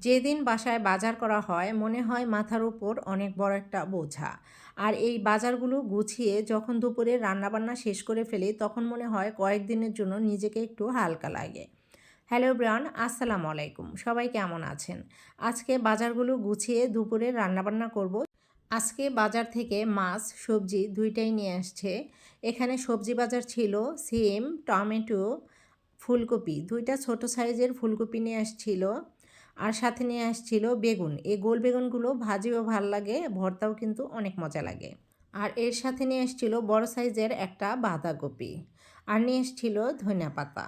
যেদিন বাসায় বাজার করা হয়, মনে হয় মাথার উপর অনেক বড় একটা বোঝা। আর এই বাজারগুলো গুছিয়ে যখন দুপুরে রান্নাবান্না শেষ করে ফেলি, তখন মনে হয় কয়েকদিনের জন্য নিজেকে একটু হালকা লাগে। হ্যালো ব্রান আসসালামু আলাইকুম। সবাই কেমন আছেন? আজকে বাজারগুলো গুছিয়ে দুপুরে রান্নাবান্না করব। আজকে বাজার থেকে মাছ, সবজি দুইটাই নিয়ে আসছে। এখানে সবজি বাজার ছিল সিম, টমেটো, ফুলকপি। দুইটা ছোট সাইজের ফুলকপি নিয়ে আসছিল। আর সাথে নিয়ে আসছিল বেগুন। এই গোল বেগুনগুলো ভাজিও ভালো লাগে, ভর্তাও কিন্তু অনেক মজা লাগে। আর এর সাথে নিয়ে এসেছিল বড় সাইজের একটা বাঁধাকপি। আর নিয়ে এসেছিল ধনিয়া পাতা।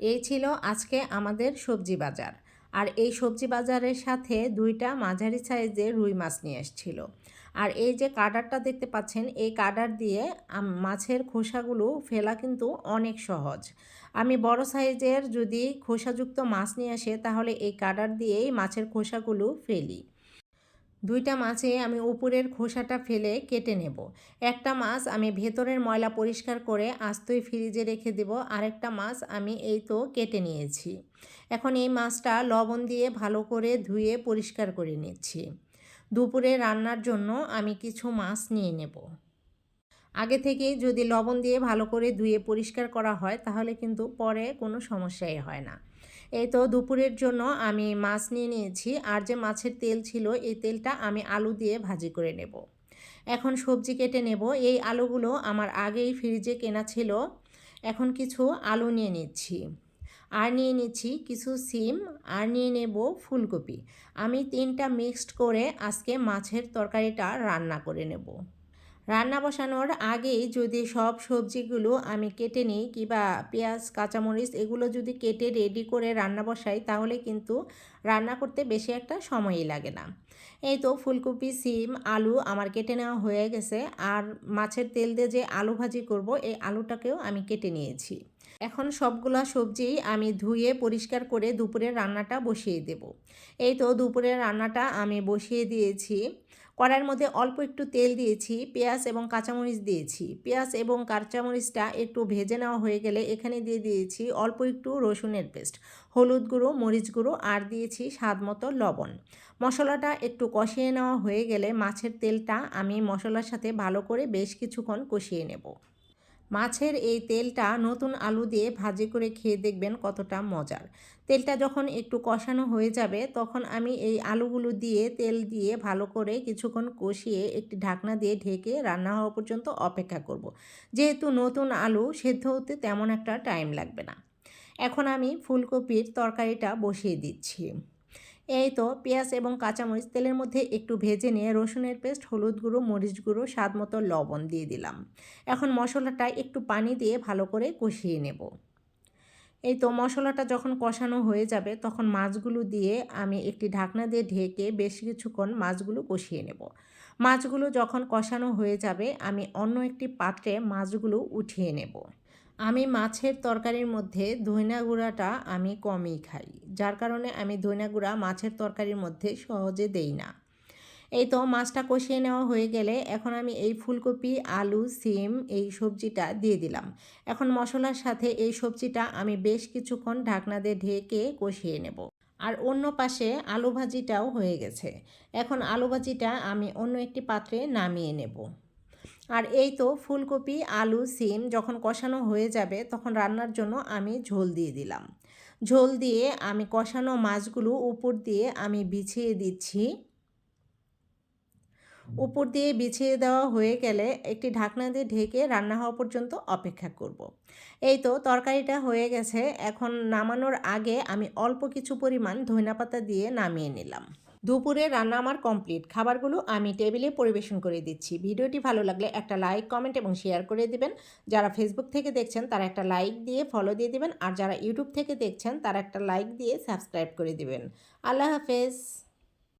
এই ছিল আজকে আমাদের সবজি বাজার। আর এই সবজি বাজারের সাথে দুইটা মাঝারি সাইজের রুই মাছ নিয়ে এসেছিল। আর এই যে কাডারটা দেখতে পাচ্ছেন, এই কাডার দিয়ে মাছের খোসাগুলো ফেলা কিন্তু অনেক সহজ। আমি বড় সাইজের যদি খোসাযুক্ত মাছ নিয়ে আসে, তাহলে এই কাডার দিয়েই মাছের খোসাগুলো ফেলি। দুইটা মাছে আমি উপরের খোসাটা ফেলে কেটে নেব। একটা মাছ আমি ভেতরের ময়লা পরিষ্কার করে আস্তই ফ্রিজে রেখে দেব, আরেকটা মাছ আমি এই তো কেটে নিয়েছি। এখন এই মাছটা লবণ দিয়ে ভালো করে ধুয়ে পরিষ্কার করে নিচ্ছি। দুপুরে রান্নার জন্য আমি কিছু মাছ নিয়ে নেব। আগে থেকে যদি লবণ দিয়ে ভালো করে ধুয়ে পরিষ্কার করা হয়, তাহলে কিন্তু পরে কোনো সমস্যাই হয় না। এই তো দুপুরের জন্য আমি মাছ নিয়ে নিয়েছি। আর যে মাছের তেল ছিল, এই তেলটা আমি আলু দিয়ে ভাজি করে নেব। এখন সবজি কেটে নেব। এই আলুগুলো আমার আগেই ফ্রিজে কেনা ছিল। এখন কিছু আলু নিয়ে নিচ্ছি। আর নিয়ে নিচ্ছি কিছু সিম। আর নিয়ে নেব ফুলকপি। আমি তিনটা মিক্সড করে আজকে মাছের তরকারিটা রান্না করে নেব। রান্না বসানোর আগেই যদি সব সবজিগুলো আমি কেটে নিই কিংবা পেঁয়াজ, কাঁচামরিচ এগুলো যদি কেটে রেডি করে রান্না বসাই, তাহলে কিন্তু রান্না করতে বেশি একটা সময়ই লাগে না। এই তো ফুলকপি, সিম, আলু আমার কেটে নেওয়া হয়ে গেছে। আর মাছের তেল দিয়ে যে আলু ভাজি করব, এই আলুটাকেও আমি কেটে নিয়েছি। এখন সবগুলা সবজি আমি ধুয়ে পরিষ্কার করে দুপুরের রান্নাটা বসিয়ে দেব। এই তো দুপুরের রান্নাটা আমি বসিয়ে দিয়েছি। কড়াইয়ের মধ্যে অল্প একটু তেল দিয়েছি, পেঁয়াজ এবং কাঁচামরিচ দিয়েছি। পেঁয়াজ এবং কাঁচামরিচটা একটু ভেজে নেওয়া হয়ে গেলে এখানে দিয়ে দিয়েছি অল্প একটু রসুনের পেস্ট, হলুদ গুঁড়ো, মরিচ গুঁড়ো আর দিয়েছি স্বাদ মতো লবণ। মশলাটা একটু কষিয়ে নেওয়া হয়ে গেলে মাছের তেলটা আমি মশলার সাথে ভালো করে বেশ কিছুক্ষণ কষিয়ে নেব। মাছের এই তেলটা নতুন আলু দিয়ে ভাজি করে খেয়ে দেখবেন কতটা মজার। তেলটা যখন একটু কষানো হয়ে যাবে, তখন আমি এই আলুগুলো দিয়ে তেল দিয়ে ভালো করে কিছুক্ষণ কষিয়ে একটি ঢাকনা দিয়ে ঢেকে রান্না হওয়া পর্যন্ত অপেক্ষা করব। যেহেতু নতুন আলু সেদ্ধ হতে তেমন একটা টাইম লাগবে না। এখন আমি ফুলকপির তরকারিটা বসিয়ে দিচ্ছি। এই তো, পেঁয়াজ এবং কাঁচামরিচ তেলের মধ্যে একটু ভেজে নিয়ে রসুনের পেস্ট, হলুদ গুঁড়ো, মরিচ গুঁড়ো, স্বাদ মতো লবণ দিয়ে দিলাম। এখন মশলাটা একটু পানি দিয়ে ভালো করে কষিয়ে নেব। এই তো, মশলাটা যখন কষানো হয়ে যাবে, তখন মাছগুলো দিয়ে আমি একটি ঢাকনা দিয়ে ঢেকে বেশ কিছুক্ষণ মাছগুলো কষিয়ে নেব। মাছগুলো যখন কষানো হয়ে যাবে, আমি অন্য একটি পাত্রে মাছগুলো উঠিয়ে নেব। আমি মাছের তরকারির মধ্যে ধইনা গুঁড়াটা আমি কমই খাই, যার কারণে আমি ধইনা গুঁড়া মাছের তরকারির মধ্যে সহজে দেই না। এই তো মাছটা কষিয়ে নেওয়া হয়ে গেলে এখন আমি এই ফুলকপি, আলু, সিম এই সবজিটা দিয়ে দিলাম। এখন মশলার সাথে এই সবজিটা আমি বেশ কিছুক্ষণ ঢাকনা দিয়ে ঢেকে কষিয়ে নেব। আর অন্য পাশে আলু ভাজিটাও হয়ে গেছে। এখন আলু ভাজিটা আমি অন্য একটি পাত্রে নামিয়ে নেব। আর এই তো ফুলকপি, আলু, সিম যখন কষানো হয়ে যাবে তখন রান্নার জন্য আমি ঝোল দিয়ে দিলাম। ঝোল দিয়ে আমি কষানো মাছগুলো উপর দিয়ে আমি বিছিয়ে দিচ্ছি। উপর দিয়ে বিছিয়ে দেওয়া হয়ে গেলে একটি ঢাকনা দিয়ে ঢেকে রান্না হওয়া পর্যন্ত অপেক্ষা করব। এই তো তরকারিটা হয়ে গেছে, এখন নামানোর আগে আমি অল্প কিছু পরিমাণ ধনেপাতা দিয়ে নামিয়ে নিলাম। দুপুরে রান্না আমার কমপ্লিট, খাবারগুলো আমি টেবিলে পরিবেশন করে দিচ্ছি। ভিডিওটি ভালো লাগলে একটা লাইক, কমেন্ট এবং শেয়ার করে দিবেন। যারা ফেসবুক থেকে দেখছেন তারা একটা লাইক দিয়ে ফলো দিয়ে দিবেন, আর যারা ইউটিউব থেকে দেখছেন তারা একটা লাইক দিয়ে সাবস্ক্রাইব করে দিবেন। আল্লাহ হাফেজ।